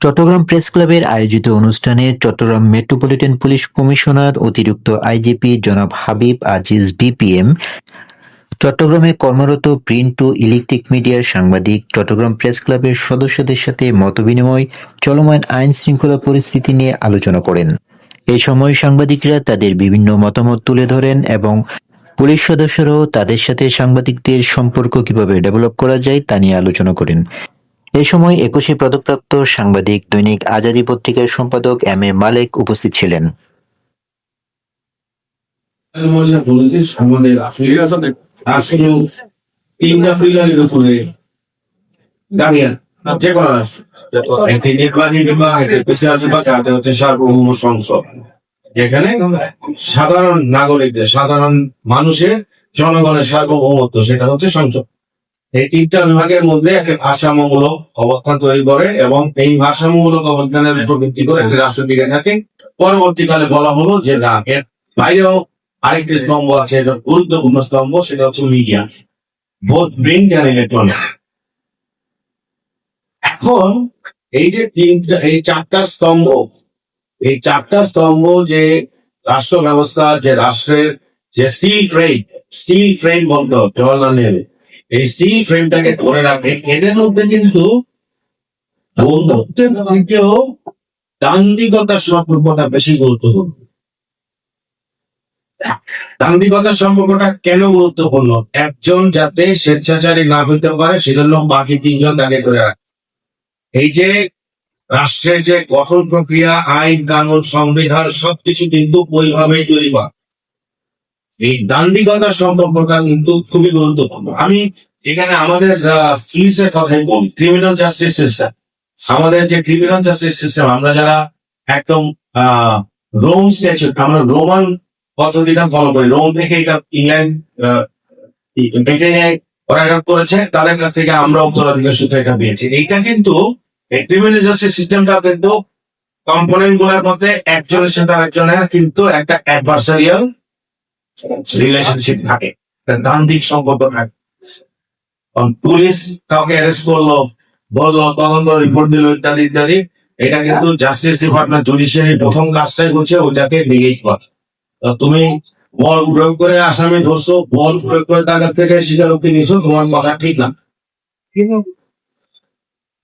Chittagong press ক্লাবের আয়োজিত অনুষ্ঠানে চট্টগ্রাম মেট্রোপলিটন পুলিশ কমিশনার অতিরিক্ত আইজিপি জনাব হাবিব আজিজ বিপিএম, চট্টগ্রামে কর্মরত প্রিন্ট ও ইলেকট্রিক মিডিয়ার সাংবাদিক, চট্টগ্রাম প্রেস ক্লাবের সদস্যদের সাথে মতবিনিময়, চলমান আইন শৃঙ্খলা পরিস্থিতি নিয়ে আলোচনা করেন। এই সময় সাংবাদিকরা তাদের বিভিন্ন মতামত তুলে ধরেন এবং পুলিশ সদস্যরাও তাদের সাথে সাংবাদিকদের সম্পর্ক কীভাবে ডেভেলপ করা যায় তা নিয়ে আলোচনা করেন। এ সময় একুশে পদকপ্রাপ্ত সাংবাদিক, দৈনিক আজাদী পত্রিকার সম্পাদক এম এ মালেক উপস্থিত ছিলেন। যেখানে সাধারণ নাগরিকদের, সাধারণ মানুষের জনগণের সার্বভৌমত্ব, সেটা হচ্ছে সংসদ। এই তিনটা বিভাগের মধ্যে ভারসাম্যমূলক অবস্থান তৈরি করে এবং এই ভারসাম্যমূলক অবস্থানের উপর ভিত্তি করে একটি রাষ্ট্র থাকে পরবর্তীকালে বলা হলো যে না, এর বাইরেও আরেকটি স্তম্ভ আছে গুরুত্বপূর্ণ স্তম্ভ, সেটা হচ্ছে মিডিয়া বোধ প্রিন্ট অ্যান্ড এখন এই যে তিনটা, এই চারটা স্তম্ভ, এই চারটা স্তম্ভ যে রাষ্ট্র ব্যবস্থা যে রাষ্ট্রের যে স্টিল ফ্রেম স্টিল ফ্রেম বলতো জওয়াহরলাল নেহরু। এই স্টিল ফ্রেমটাকে ধরে রাখে। এদের মধ্যে কিন্তু বন্ধুত্বের থেকেও দান্দিকতার সম্পর্কটা বেশি গুরুত্বপূর্ণ। দাম্ভিকতার সম্পর্কটা কেন গুরুত্বপূর্ণ? একজন যাতে স্বেচ্ছাচারী না হইতে পারে, সেজন্য বাকি তিনজন তাকে করে রাখে। এই যে রাষ্ট্রের যে গঠন প্রক্রিয়া, আইন, কানুন, সংবিধান, সবকিছু কিন্তু ওইভাবেই তৈরি করা। এই দান্ডিকতার সম্পর্কটা কিন্তু খুবই গুরুত্বপূর্ণ। আমি এখানে আমাদের পুলিশের কথাই বলি ক্রিমিনাল জাস্টিস সিস্টেম আমাদের যে ক্রিমিনাল জাস্টিস সিস্টেম আমরা যারা একদম রোম স্ট্যাচুট আমরা রোমান পদ্ধতিটা ফলো করি। রোম থেকে এটা ইংল্যান্ড ব্রিটেনে ওরা এটা করেছে, তাদের কাছ থেকে আমরা উত্তরাধিকার সূত্রে এটা পেয়েছি। এইটা কিন্তু এই ক্রিমিনাল জাস্টিস সিস্টেমটা কিন্তু কম্পোনেন্টগুলোর মধ্যে একজনের সাথে আরেকজনের কিন্তু একটা অ্যাডভার্সারিয়াল রিলেশনশিপ থাকে। দান্দিক সম্পর্ক থাকে। পুলিশ কাউকে অ্যারেস্ট করল, বলল তদন্ত রিপোর্ট দিল, ইত্যাদি ইত্যাদি, এটা কিন্তু জাস্টিস ডিপার্টমেন্ট জুডিশিয়ারি প্রথম কাজটাই করছে, ওইটাকে নিগেট করা। তুমি বল প্রয়োগ করে আসামি ধরছো, বল প্রয়োগ করে তার কাছ থেকে স্বীকারোক্তি নিছো তোমার কথা ঠিক না।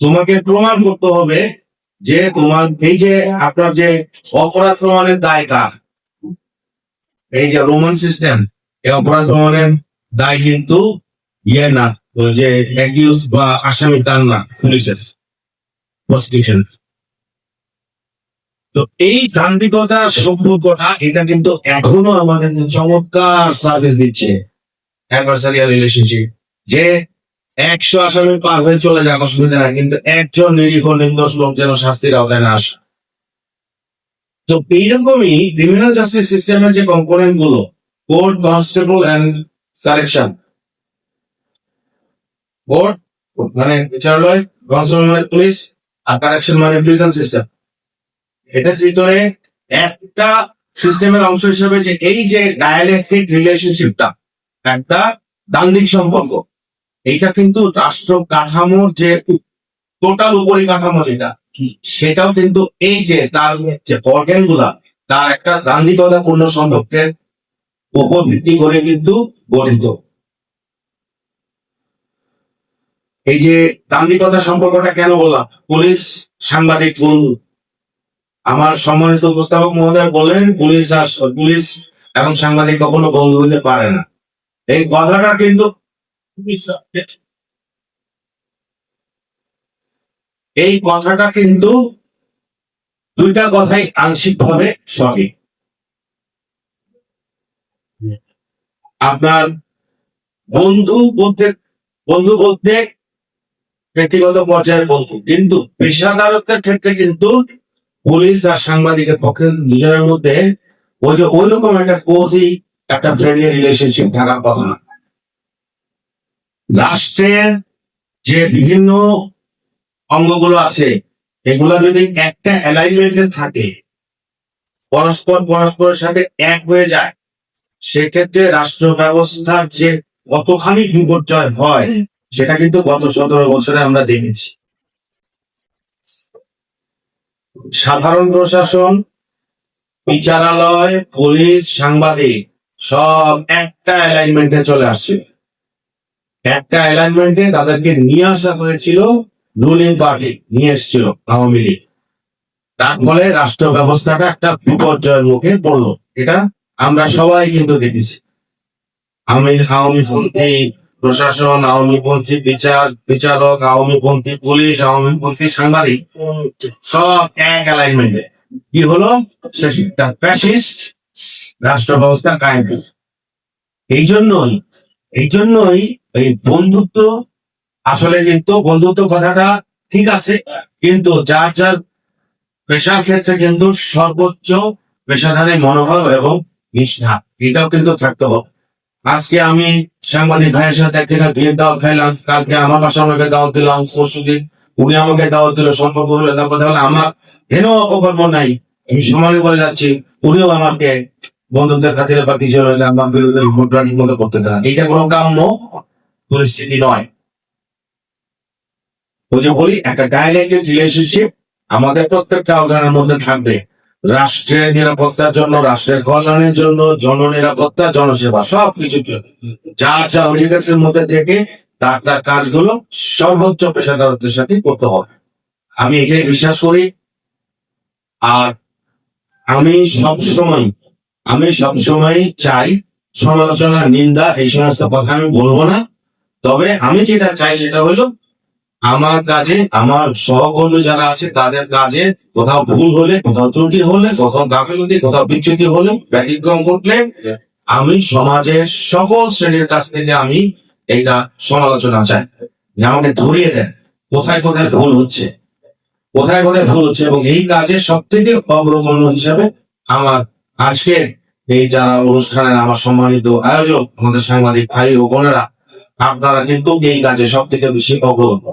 তোমাকে প্রমাণ করতে হবে যে তোমার এই যে আপনার যে অপরাধ প্রমাণের দায় কার এই যে রোমান সিস্টেম এই অপরাধ প্রমাণের দায় কিন্তু ইয়ে না যে অ্যাকিউজ বা আসামি তার না, পুলিশের তো এই দান্ডিকতার সম্পর্কটা এটা কিন্তু এখনও আমাদের চমৎকার সার্ভিস দিচ্ছে অ্যাডভার্সারিয়াল রিলেশনশিপ যে একশো আসামি পার হয়ে চলে যাক, অসুবিধা নাই, কিন্তু একজন নিরীহ নির্দোষ লোক যেন শাস্তির আওতায় না আসে। তো এইরকমই ক্রিমিনাল জাস্টিস সিস্টেমের যে কম্পোনেন্টগুলো court constable and correction court মানে বিচারালয় কনস্টেবল মানে পুলিশ আর কারেকশন মানে প্রিজন সিস্টেম এটার ভিতরে একটা সিস্টেমের অংশ হিসেবে যে এই যে ডায়ালেকটিক রিলেশনশিপটা একটা দান্দিক সম্পর্ক, এইটা কিন্তু রাষ্ট্র কাঠামোর যে টোটাল উপরিকাঠামো যেটা সেটাও কিন্তু এই যে তার যে অর্গ্যানগুলা, তার একটা দান্দিকতাপূর্ণ সম্পর্কের উপর ভিত্তি করে কিন্তু গঠিত। এই যে দান্দিকতা সম্পর্কটা কেন বললাম? পুলিশ সাংবাদিক বন্ধু আমার সম্মানিত উপস্থাপক মহোদয় বলেন পুলিশ আর পুলিশ এবং সাংবাদিক কখনো বন্ধু হতে পারে না। এই কথাটা কিন্তু এই কথাটা কিন্তু দুইটা কথাই আংশিক ভাবে সঠিক আপনার বন্ধু বলতে বন্ধু বলতে ব্যক্তিগত পর্যায়ের বন্ধু। কিন্তু পেশাদারত্বের ক্ষেত্রে কিন্তু পুলিশ আর সাংবাদিকের পক্ষে নিজের মধ্যে ওই যে ওই রকম একটা কোজি একটা ফ্রেন্ডলি রিলেশনশিপ থাকার কথা না। রাষ্ট্রের যে বিভিন্ন অঙ্গগুলো আছে এগুলো যদি একটা অ্যালাইনমেন্টে থাকে পরস্পর পরস্পরের সাথে এক হয়ে যায় সেক্ষেত্রে রাষ্ট্র ব্যবস্থার যে কতখানি বিপর্যয় হয় সেটা কিন্তু গত সতেরো বছরে আমরা দেখেছি। সাধারণ প্রশাসন বিচারালয় পুলিশ সাংবাদিক সব একটা অ্যালাইনমেন্টে চলে আসছে। একটা অ্যালাইনমেন্টে তাদেরকে নিয়ে আসা হয়েছিল রুলিং পার্টি নিয়ে এসেছিল আওয়ামী লীগ। তার ফলে রাষ্ট্র ব্যবস্থাটা একটা বিপর্যয়ের মুখে পড়ল। এটা আমরা সবাই কিন্তু দেখেছি। আমি আওয়ামী পন্থী, প্রশাসন, আওয়ামী পন্থী, বিচার, বিচারক, আওয়ামী পন্থী, পুলিশ, আওয়ামী পন্থী, সাংবাদিক, সব এক অ্যালাইনমেন্টে কি হলো? সেটা ফ্যাসিস্ট রাষ্ট্র ব্যবস্থা কায়েম এই জন্যই এই জন্যই এই বন্ধুত্ব আসলে কিন্তু বন্ধুত্ব কথাটা ঠিক আছে, কিন্তু যার যার পেশার ক্ষেত্রে কিন্তু সর্বোচ্চ পেশাধারী মনোভাব এবং নিষ্ঠা, এটাও কিন্তু থাকতে হবে। আজকে আমি সাংবাদিক ভাইয়ের সাথে এক জায়গায় বিয়ের দাওয়াত খাইলাম, কালকে আমার বাসা আমাকে দাওয়াত দিলাম পরশু দিন উনি আমাকে দাওয়াত দিল, সম্পর্ক হলো, তারপর দেখলাম আমার হেন অপকর্ম নাই, আমি সমানে বলে যাচ্ছি, উনিও আমাকে বন্ধুদের খাতিরে বা কিছু আমার বিরুদ্ধে ভোটরানির মতো করতে দেন। এইটা কোনো কাম্য পরিস্থিতি নয়। ওই যে বলি, একটা ডাইলেক্টেড রিলেশনশিপ আমাদের প্রত্যেকটা অর্গানের মধ্যে থাকবে। রাষ্ট্রের নিরাপত্তার জন্য, রাষ্ট্রের কল্যাণের জন্য, জননিরাপত্তা, জনসেবা সব কিছুর জন্য। যার যার অধিকারের মধ্যে থেকে তার তার কাজগুলো সর্বোচ্চ পেশাদারত্বের সাথে করতে হবে। আমি এটাই বিশ্বাস করি। আর আমি সবসময় আমি সবসময় চাই সমালোচনা নিন্দা, এই সমস্ত কথা আমি বলব না। তবে আমি যেটা চাই সেটা হলো আমার কাজে, আমার সহকর্মী যারা আছে, তাদের কাজে কোথাও ভুল হলে, কোথাও ত্রুটি হলে, কোথাও গাফিলতি, কোথাও বিচ্যুতি হলে, ব্যতিক্রম ঘটলে আমি সমাজের সকল শ্রেণির কাছ থেকে আমি এইটা সমালোচনা চাই। আমাকে ধরিয়ে দেন, কোথায় কোথায় ভুল হচ্ছে, কোথায় কোথায় ভুল হচ্ছে, এবং এই কাজে সব থেকে অগ্রগণ্য হিসাবে আমার আজকে এই যারা অনুষ্ঠানের আমার সম্মানিত আয়োজক, আমাদের সাংবাদিক ভাই ও বোনেরা, আপনারা কিন্তু এই কাজে সব থেকে বেশি অগ্রগণ্য।